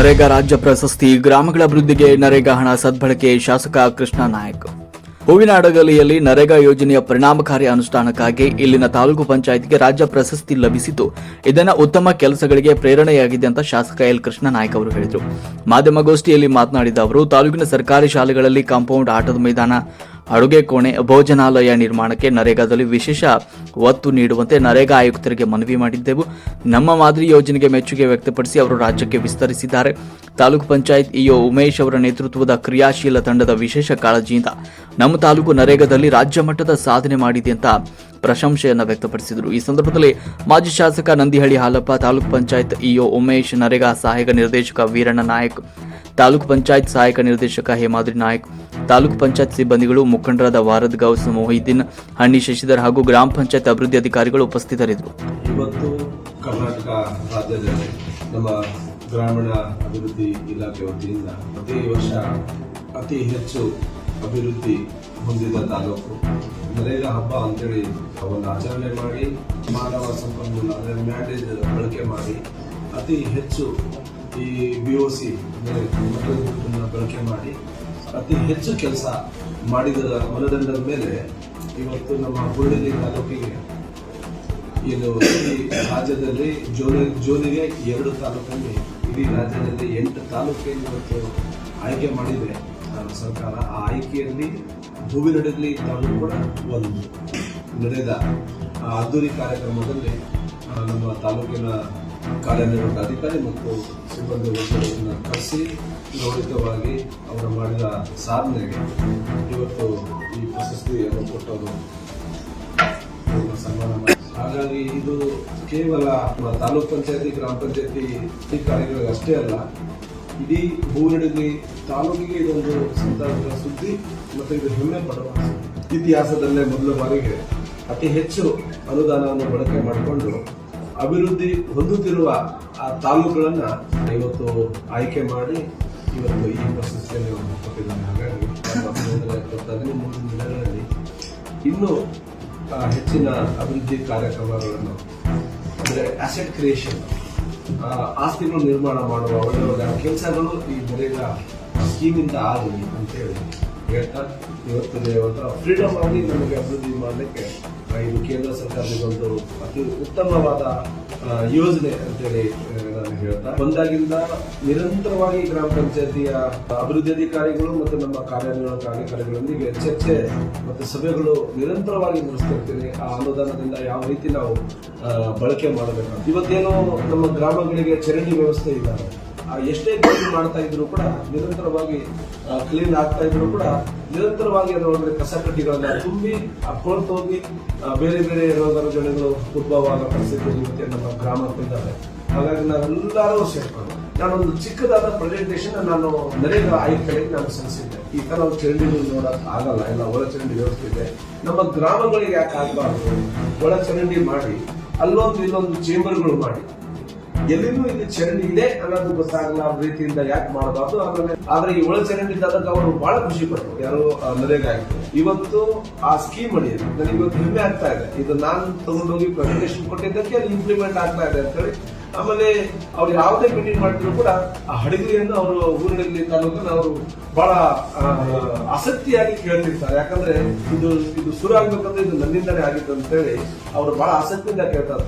ನರೇಗಾ ರಾಜ್ಯ ಪ್ರಶಸ್ತಿ ಗ್ರಾಮಗಳ ಅಭಿವೃದ್ಧಿಗೆ ನರೇಗಾ ಹಣ ಸದ್ಬಳಕೆ ಶಾಸಕ ಕೃಷ್ಣ ನಾಯಕ್. ಹೂವಿನಡಗಲಿಯಲ್ಲಿ ನರೇಗಾ ಯೋಜನೆಯ ಪರಿಣಾಮಕಾರಿ ಅನುಷ್ಠಾನಕ್ಕಾಗಿ ಇಲ್ಲಿನ ತಾಲೂಕು ಪಂಚಾಯತ್ಗೆ ರಾಜ್ಯ ಪ್ರಶಸ್ತಿ ಲಭಿಸಿತು. ಇದನ್ನು ಉತ್ತಮ ಕೆಲಸಗಳಿಗೆ ಪ್ರೇರಣೆಯಾಗಿದೆ ಅಂತ ಶಾಸಕ ಎಲ್ ಕೃಷ್ಣ ನಾಯಕ್ ಅವರು ಹೇಳಿದರು. ಮಾಧ್ಯಮಗೋಷ್ಠಿಯಲ್ಲಿ ಮಾತನಾಡಿದ ಅವರು, ತಾಲೂಕಿನ ಸರ್ಕಾರಿ ಶಾಲೆಗಳಲ್ಲಿ ಕಾಂಪೌಂಡ್ ಆಟದ ಮೈದಾನ ಅಡುಗೆ ಕೋಣೆ, ಭೋಜನಾಲಯ ನಿರ್ಮಾಣಕ್ಕೆ ನರೇಗಾದಲ್ಲಿ ವಿಶೇಷ ಒತ್ತು ನೀಡುವಂತೆ ನರೇಗಾ ಆಯುಕ್ತರಿಗೆ ಮನವಿ ಮಾಡಿದ್ದೆವು. ನಮ್ಮ ಮಾದರಿ ಯೋಜನೆಗೆ ಮೆಚ್ಚುಗೆ ವ್ಯಕ್ತಪಡಿಸಿ ಅವರು ರಾಜ್ಯಕ್ಕೆ ವಿಸ್ತರಿಸಿದ್ದಾರೆ. ತಾಲೂಕು ಪಂಚಾಯತ್ ಇಒ ಉಮೇಶ್ ಅವರ ನೇತೃತ್ವದ ಕ್ರಿಯಾಶೀಲ ತಂಡದ ವಿಶೇಷ ಕಾಳಜಿಯಿಂದ ನಮ್ಮ ತಾಲೂಕು ನರೇಗಾದಲ್ಲಿ ರಾಜ್ಯ ಮಟ್ಟದ ಸಾಧನೆ ಮಾಡಿದೆ ಅಂತ ಪ್ರಶಂಸೆಯನ್ನು ವ್ಯಕ್ತಪಡಿಸಿದರು. ಈ ಸಂದರ್ಭದಲ್ಲಿ ಮಾಜಿ ಶಾಸಕ ನಂದಿಹಳ್ಳಿ ಹಾಲಪ್ಪ, ತಾಲೂಕು ಪಂಚಾಯತ್ ಇಒ ಉಮೇಶ್, ನರೇಗಾ ಸಹಾಯಕ ನಿರ್ದೇಶಕ ವೀರಣ್ಣ ನಾಯಕ್, ತಾಲೂಕು ಪಂಚಾಯತ್ ಸಹಾಯಕ ನಿರ್ದೇಶಕ ಹೇಮಾದ್ರಿ ನಾಯಕ್, ತಾಲೂಕು ಪಂಚಾಯತ್ ಸಿಬ್ಬಂದಿಗಳು ಮುಖಂಡರಾದ ವಾರದ್ ಗೌಸ್ ಮೊಹಿದ್ದೀನ್ ಹಣ್ಣಿ ಶಶಿಧರ್ ಹಾಗೂ ಗ್ರಾಮ ಪಂಚಾಯತ್ ಅಭಿವೃದ್ಧಿ ಅಧಿಕಾರಿಗಳು ಉಪಸ್ಥಿತರಿದ್ದರು. ಇವತ್ತು ಕರ್ನಾಟಕ ರಾಜ್ಯದಲ್ಲಿ ನಮ್ಮ ಗ್ರಾಮೀಣ ಅಭಿವೃದ್ಧಿ ಇಲಾಖೆ ವತಿಯಿಂದ ಪ್ರತಿ ವರ್ಷ ಅತಿ ಹೆಚ್ಚು ಅಭಿವೃದ್ಧಿ ಹೊಂದಿದ ತಾಲೂಕು. ನರೇಗಾ ಹಬ್ಬ ಅಂತೇಳಿ ಒಂದು ಆಚರಣೆ ಮಾಡಿ, ಮಾನವ ಸಂಪನ್ಮೂಲ ಅಂದರೆ ಮ್ಯಾಂಡೇಜ್ ಬಳಕೆ ಮಾಡಿ, ಅತಿ ಹೆಚ್ಚು ಈ ಬಿ ಒ ಸಿ ಬಳಕೆ ಮಾಡಿ ಅತಿ ಹೆಚ್ಚು ಕೆಲಸ ಮಾಡಿದ ಮನದಂಡದ ಮೇಲೆ ಇವತ್ತು ನಮ್ಮ ಹುರುಳಿ ತಾಲೂಕಿಗೆ ಇದು ರಾಜ್ಯದಲ್ಲಿ ಜೋಲಿ ಜೋನಿಗೆ ಎರಡು ತಾಲೂಕಲ್ಲಿ, ಇಡೀ ರಾಜ್ಯದಲ್ಲಿ ಎಂಟು ತಾಲೂಕಿನ ಇವತ್ತು ಆಯ್ಕೆ ಮಾಡಿದೆ ಸರ್ಕಾರ. ಆ ಆಯ್ಕೆಯಲ್ಲಿ ಹೂವಿನಡಗಲಿ ತಾಲೂಕು ಕೂಡ ಒಂದು ನಡೆದ ಅದ್ದೂರಿ ಕಾರ್ಯಕ್ರಮದಲ್ಲಿ ನಮ್ಮ ತಾಲೂಕಿನ ಕಾರ್ಯನಿರ್ವಾಹಕ ಅಧಿಕಾರಿ ಮತ್ತು ಸಿಬ್ಬಂದಿ ವರ್ಷಗಳನ್ನು ಕರೆಸಿ ಗೌರವಿತವಾಗಿ ಅವರು ಮಾಡಿದ ಸಾಧನೆಗೆ ಇವತ್ತು ಈ ಪ್ರಶಸ್ತಿಯನ್ನು ಕೊಟ್ಟವರು ಸನ್ಮಾನ ಮಾಡಿ ಹಾಗಾಗಿ ಇದು ಕೇವಲ ತಾಲೂಕ್ ಪಂಚಾಯತಿ, ಗ್ರಾಮ ಪಂಚಾಯತಿ ಅಧಿಕಾರಿಗಳಿಗೆ ಅಷ್ಟೇ ಅಲ್ಲ, ಇಡೀ ಹೂವಿನಡಗಿ ತಾಲೂಕಿಗೆ ಇದೊಂದು ಸಂತಾಪದ ಸುದ್ದಿ ಮತ್ತು ಇದು ಹೆಮ್ಮೆ ಪಡುವ ಇತಿಹಾಸದಲ್ಲೇ ಮೊದಲ ಬಾರಿಗೆ ಅತಿ ಹೆಚ್ಚು ಅನುದಾನವನ್ನು ಬಳಕೆ ಮಾಡಿಕೊಂಡು ಅಭಿವೃದ್ಧಿ ಹೊಂದುತ್ತಿರುವ ಆ ತಾಲೂಕುಗಳನ್ನ ಇವತ್ತು ಆಯ್ಕೆ ಮಾಡಿ ಇವತ್ತು ಈ ಪ್ರಶಸ್ತಿಯನ್ನು ಕೊಟ್ಟಿದ್ದಾನೆ ಹಾಗಾಗಿ ಹದಿಮೂರು ದಿನಗಳಲ್ಲಿ ಇನ್ನೂ ಹೆಚ್ಚಿನ ಅಭಿವೃದ್ಧಿ ಕಾರ್ಯಕ್ರಮಗಳನ್ನು, ಅಂದರೆ ಅಸೆಟ್ ಕ್ರಿಯೇಷನ್ ಆಸ್ತಿಗಳು ನಿರ್ಮಾಣ ಮಾಡುವ ಒಳ್ಳೆ ಒಳ್ಳೆ ಕೆಲಸಗಳು ಈ ನರೇಗಾ ಸ್ಕೀಮಿಂದ ಆಗಲಿ ಅಂತೇಳಿ ಹೇಳ್ತಾ, ಇವತ್ತು ಫ್ರೀಡಮ್ ಆಗಿ ನಮಗೆ ಅಭಿವೃದ್ಧಿ ಮಾಡಲಿಕ್ಕೆ ಇದು ಕೇಂದ್ರ ಸರ್ಕಾರದ ಒಂದು ಅತಿ ಉತ್ತಮವಾದ ಯೋಜನೆ ಅಂತೇಳಿ ನಾನು ಹೇಳ್ತಾ. ಬಂದಾಗಿಂದ ನಿರಂತರವಾಗಿ ಗ್ರಾಮ ಪಂಚಾಯತಿಯ ಅಭಿವೃದ್ಧಿ ಅಧಿಕಾರಿಗಳು ಮತ್ತು ನಮ್ಮ ಕಾರ್ಯನಿರ್ವಹಣ ಕಾರ್ಯಕಾರಿಗಳೊಂದಿಗೆ ಚರ್ಚೆ ಮತ್ತು ಸಭೆಗಳು ನಿರಂತರವಾಗಿ ನಡೆಸ್ತಿರ್ತೀನಿ. ಆ ಅನುದಾನದಿಂದ ಯಾವ ರೀತಿ ನಾವು ಬಳಕೆ ಮಾಡಬೇಕು ಇವತ್ತೇನು ನಮ್ಮ ಗ್ರಾಮಗಳಿಗೆ ಚರಂಡಿ ವ್ಯವಸ್ಥೆ ಆ ಎಷ್ಟೇ ಕ್ಲೀನ್ ಮಾಡ್ತಾ ಇದ್ರು ಕೂಡ, ನಿರಂತರವಾಗಿ ಕ್ಲೀನ್ ಆಗ್ತಾ ಇದ್ರು ಕೂಡ, ನಿರಂತರವಾಗಿ ಅದರೊಳಗಡೆ ಕಸ ಕಡ್ಡಿಗಳನ್ನ ತುಂಬಿ ಕೊಳ್ತು ಹೋಗಿ ಬೇರೆ ಬೇರೆ ರೋಗ ರುಜಿನಗಳು ಉದ್ಭವ ಆಗೋ ಪರಿಸ್ಥಿತಿ ನಮ್ಮ ಗ್ರಾಮಕ್ಕಿದ್ದಾವೆ ಹಾಗಾಗಿ ನಾವೆಲ್ಲರೂ ಸೇರ್ಕೊಂಡು, ನಾನೊಂದು ಚಿಕ್ಕದಾದ ಪ್ರೆಸೆಂಟೇಷನ್ ನಾನು ನರೇಗಾ ಆಯುಕ್ತರಿಗೆ ನಾನು ಸಲ್ಲಿಸಿದ್ದೆ. ಈ ತರ ಚರಂಡಿಗಳು ಚರಂಡಿ ನೋಡಕ್ ಆಗಲ್ಲ, ಎಲ್ಲ ಒಳ ಚರಂಡಿ ವ್ಯವಸ್ಥೆ ಇದೆ. ನಮ್ಮ ಗ್ರಾಮಗಳಿಗೆ ಯಾಕೆ ಆಗಬಾರ್ದು? ಒಳ ಚರಂಡಿ ಮಾಡಿ, ಅಲ್ಲೊಂದು ಇಲ್ಲೊಂದು ಚೇಂಬರ್ಗಳು ಮಾಡಿ. ಎಲ್ಲಿನೂ ಇದು ಚರಂಡಿ ಇದೆ ಅನ್ನೋದು ಗೊತ್ತಾಗಲ್ಲ ಆ ರೀತಿಯಿಂದ ಯಾಕೆ ಮಾಡಬಾರ್ದು? ಆಮೇಲೆ ಆದ್ರೆ ಈ ಒಳ ಚರಂಡಿ ಇದ್ದಾಗ ಅವರು ಬಹಳ ಖುಷಿ ಪಟ್ಟರು ಯಾರು ಆ, ನರೇಗಾ ಇವತ್ತು ಆ ಸ್ಕೀಮ್ ಅಡಿಯಲ್ಲಿ ನನಗೆ ಇವತ್ತು ಹೆಮ್ಮೆ ಆಗ್ತಾ ಇದೆ. ಇದು ನಾನು ತಗೊಂಡೋಗಿ ಪ್ರೆಸೆಂಟೇಷನ್ ಕೊಟ್ಟಿದ್ದಕ್ಕೆ ಅದು ಇಂಪ್ಲಿಮೆಂಟ್ ಆಗ್ತಾ ಇದೆ ಅಂತ ಹೇಳಿ ಆಮೇಲೆ ಅವ್ರು ಯಾವುದೇ ಮೀಟಿಂಗ್ ಮಾಡಿದ್ರು ಕೂಡ ಆ ಹಡಗಲಿಯನ್ನು ಅವರು ಊರಿನಲ್ಲಿ ತಾಲೂಕನ್ನು ಅವರು ಬಹಳ ಆಸಕ್ತಿಯಾಗಿ ಕೇಳ್ತಿರ್ತಾರೆ. ಯಾಕಂದ್ರೆ ಇದು ಇದು ಶುರು ಆಗ್ಬೇಕಂದ್ರೆ ಇದು ನನ್ನಿಂದಲೇ ಆಗಿತ್ತು ಅಂತೇಳಿ ಅವರು ಬಹಳ ಆಸಕ್ತಿಯಿಂದ ಕೇಳ್ತಾರೆ